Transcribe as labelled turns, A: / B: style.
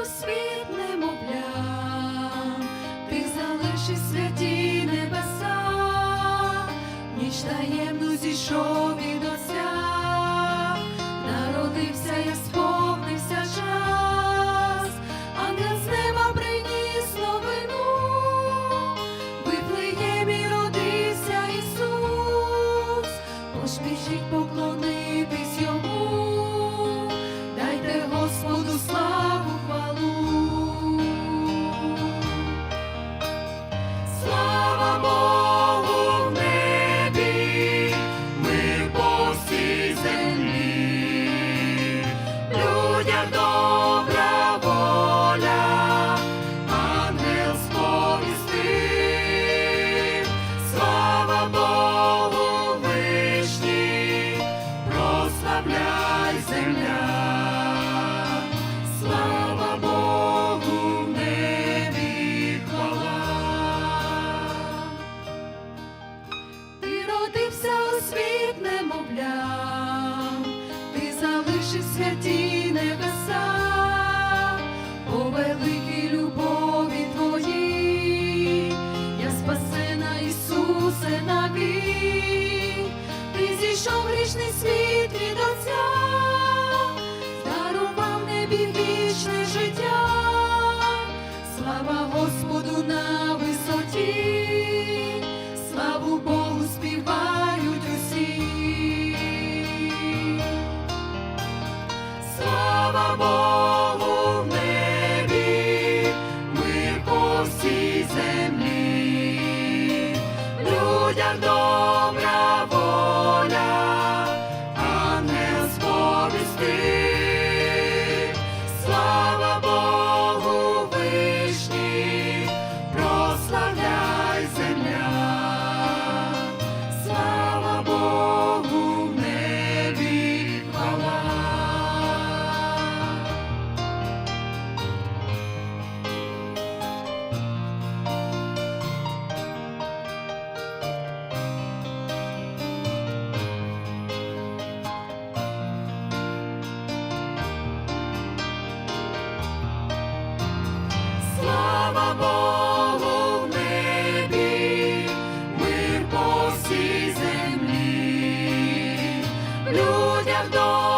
A: у світ немовлям, ти залишиш святі небеса, ніч таємну зійшов залишив святі небеса, по великій любові твоїй, я спасена Ісусе навік, ти зійшов грішний світ від Отця, дарував небі вічне життя, Слава Богу в небі, мир по всій землі, людям добра слава Богу в небі, мир по всій землі, людям до.